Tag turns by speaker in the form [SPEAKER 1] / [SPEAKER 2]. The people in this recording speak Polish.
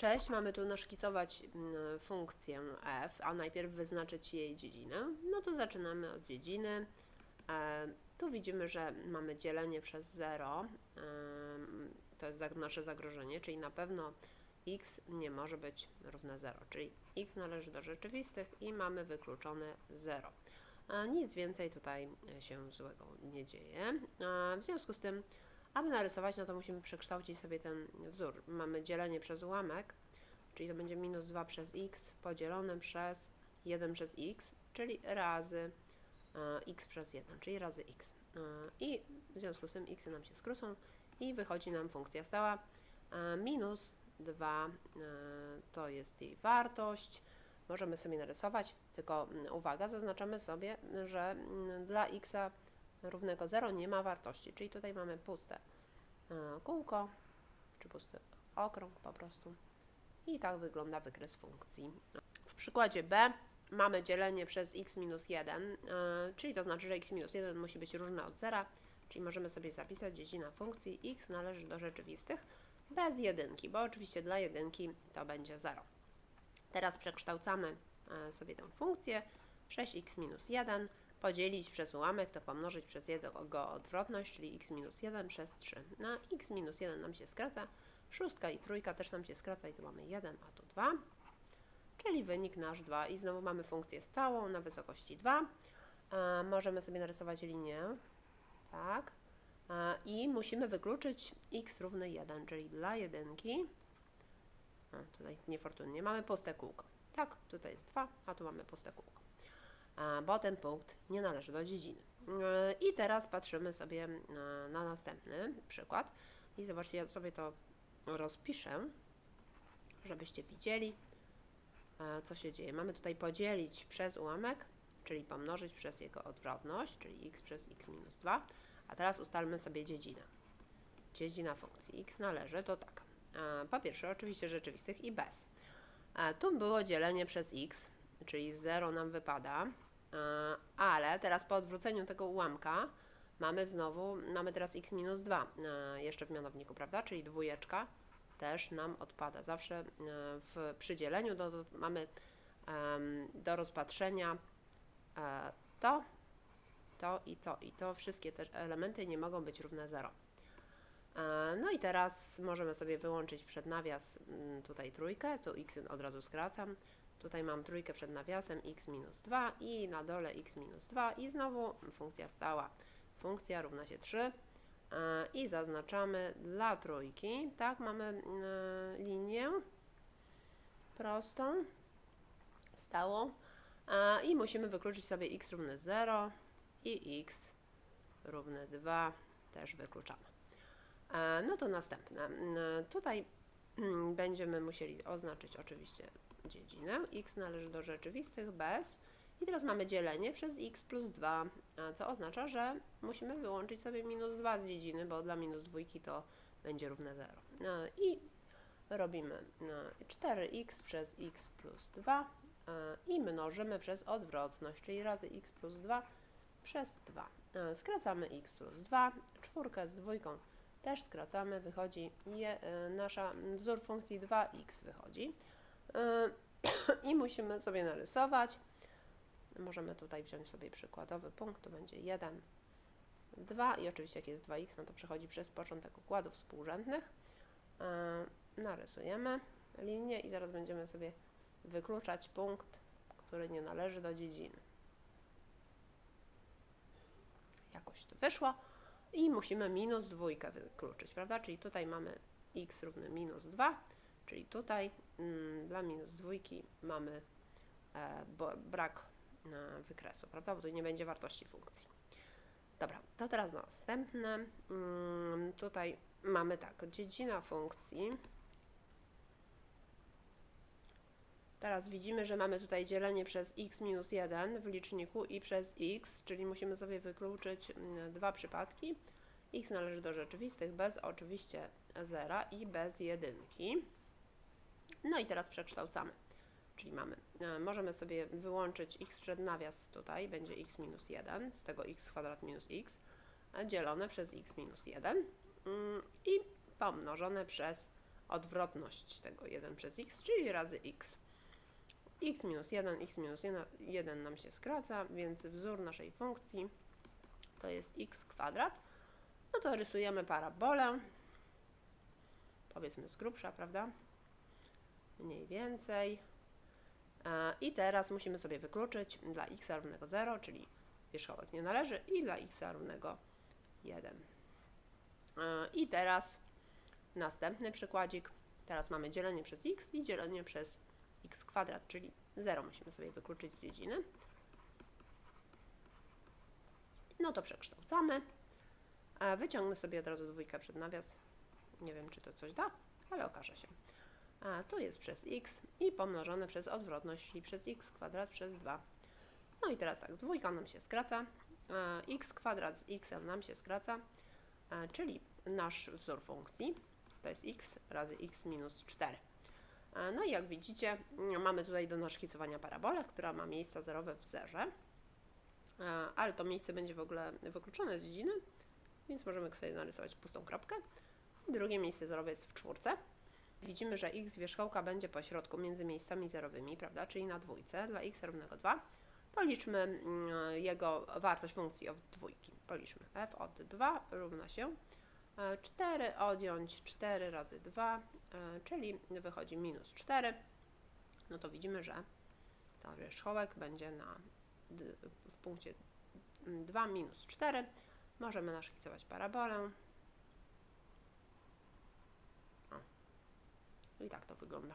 [SPEAKER 1] Cześć, mamy tu naszkicować mm, funkcję f, a najpierw wyznaczyć jej dziedzinę. No to zaczynamy od dziedziny. E, Tu widzimy, że mamy dzielenie przez 0. To jest nasze zagrożenie, czyli na pewno x nie może być równe 0, czyli x należy do rzeczywistych i mamy wykluczone 0. E, Nic więcej tutaj e, się złego nie dzieje. E, W związku z tym aby narysować, no to musimy przekształcić sobie ten wzór. Mamy dzielenie przez ułamek, czyli to będzie minus 2 przez x podzielone przez 1 przez x, czyli razy e, x przez 1, czyli razy x. E, I w związku z tym x nam się skrócą i wychodzi nam funkcja stała e, minus 2 e, to jest jej wartość. Możemy sobie narysować, tylko mm, uwaga, zaznaczamy sobie, że mm, dla x równego 0 nie ma wartości, czyli tutaj mamy puste e, kółko, czy pusty okrąg po prostu. I tak wygląda wykres funkcji. W przykładzie B mamy dzielenie przez x minus 1, e, czyli to znaczy, że x minus 1 musi być różne od 0, czyli możemy sobie zapisać dziedzina funkcji x należy do rzeczywistych bez jedynki, bo oczywiście dla jedynki to będzie 0. Teraz przekształcamy e, sobie tę funkcję 6x minus 1 podzielić przez ułamek to pomnożyć przez jego odwrotność, czyli x minus 1 przez 3. Na x minus 1 nam się skraca, szóstka i trójka też nam się skraca i tu mamy 1, a tu 2, czyli wynik nasz 2 i znowu mamy funkcję stałą na wysokości 2. E, możemy sobie narysować linię, tak, e, i musimy wykluczyć x równy 1, czyli dla jedynki, a, tutaj niefortunnie, mamy puste kółko. Tak, tutaj jest 2, a tu mamy puste kółko bo ten punkt nie należy do dziedziny. E, I teraz patrzymy sobie na, na następny przykład. I zobaczcie, ja sobie to rozpiszę, żebyście widzieli, e, co się dzieje. Mamy tutaj podzielić przez ułamek, czyli pomnożyć przez jego odwrotność, czyli x przez x minus 2. A teraz ustalmy sobie dziedzinę. Dziedzina funkcji x należy do tak. Po pierwsze, oczywiście rzeczywistych i bez. Tu było dzielenie przez x, czyli 0 nam wypada, ale teraz po odwróceniu tego ułamka mamy znowu, mamy teraz x minus 2 e, jeszcze w mianowniku, prawda, czyli dwójeczka też nam odpada. Zawsze e, w przydzieleniu do, do, mamy do rozpatrzenia e, to, to i to i to. Wszystkie te elementy nie mogą być równe 0. E, No i teraz możemy sobie wyłączyć przed nawias mm, tutaj trójkę, tu x od razu skracam. Tutaj mam trójkę przed nawiasem x minus 2 i na dole x minus 2 i znowu funkcja stała. Funkcja równa się 3 e, i zaznaczamy dla trójki, tak, mamy e, linię prostą, stałą e, i musimy wykluczyć sobie x równy 0 i x równy 2 też wykluczamy. No to następne. Tutaj mm, będziemy musieli oznaczyć oczywiście dziedzinę. x należy do rzeczywistych bez. I teraz mamy dzielenie przez x plus 2, a co oznacza, że musimy wyłączyć sobie minus 2 z dziedziny, bo dla minus dwójki to będzie równe 0. E, I robimy e, 4x przez x plus 2 e, i mnożymy przez odwrotność, czyli razy x plus 2 przez 2. E, Skracamy x plus 2, czwórkę z dwójką też skracamy, wychodzi je, e, nasza wzór funkcji 2x wychodzi. E, I musimy sobie narysować. Możemy tutaj wziąć sobie przykładowy punkt, to będzie 1, 2 i oczywiście jak jest 2x, no to przechodzi przez początek układów współrzędnych. E, Narysujemy linię i zaraz będziemy sobie wykluczać punkt, który nie należy do dziedziny. Jakoś to wyszło. I musimy minus dwójkę wykluczyć, prawda? Czyli tutaj mamy x równy minus 2, czyli tutaj mm, dla minus dwójki mamy e, bo, brak e, wykresu, prawda? Bo tu nie będzie wartości funkcji. Dobra, to teraz następne. Mm, tutaj mamy tak, dziedzina funkcji. Teraz widzimy, że mamy tutaj dzielenie przez x minus 1 w liczniku i przez x, czyli musimy sobie wykluczyć mm, dwa przypadki. x należy do rzeczywistych bez oczywiście zera i bez jedynki. No i teraz przekształcamy. Czyli mamy, e, możemy sobie wyłączyć x przed nawias tutaj, będzie x minus 1, z tego x kwadrat minus x, a dzielone przez x minus 1 mm, i pomnożone przez odwrotność tego 1 przez x, czyli razy x. x minus 1, x minus 1, 1 nam się skraca, więc wzór naszej funkcji to jest x kwadrat. No to rysujemy parabolę, powiedzmy z grubsza, prawda? Mniej więcej. E, I teraz musimy sobie wykluczyć dla x równego 0, czyli wierzchołek nie należy, i dla x równego 1. E, I teraz następny przykładzik. Teraz mamy dzielenie przez x i dzielenie przez x kwadrat, czyli 0 musimy sobie wykluczyć z dziedziny. No to przekształcamy. E, Wyciągnę sobie od razu dwójkę przed nawias. Nie wiem, czy to coś da, ale okaże się. A to jest przez x i pomnożone przez odwrotność, czyli przez x kwadrat przez 2. No i teraz tak, dwójka nam się skraca, x kwadrat z x nam się skraca, czyli nasz wzór funkcji to jest x razy x minus 4. E, No i jak widzicie, mamy tutaj do naszkicowania parabolę, która ma miejsca zerowe w zerze, ale to miejsce będzie w ogóle wykluczone z dziedziny, więc możemy sobie narysować pustą kropkę. Drugie miejsce zerowe jest w czwórce. Widzimy, że x wierzchołka będzie po środku między miejscami zerowymi, prawda, czyli na dwójce dla x równego 2. Policzmy mm, jego wartość funkcji od dwójki. Policzmy f od 2 równa się e, 4 odjąć 4 razy 2, e, czyli wychodzi minus 4. No to widzimy, że ten wierzchołek będzie na, w punkcie 2 minus 4. Możemy naszkicować parabolę. I tak to wygląda.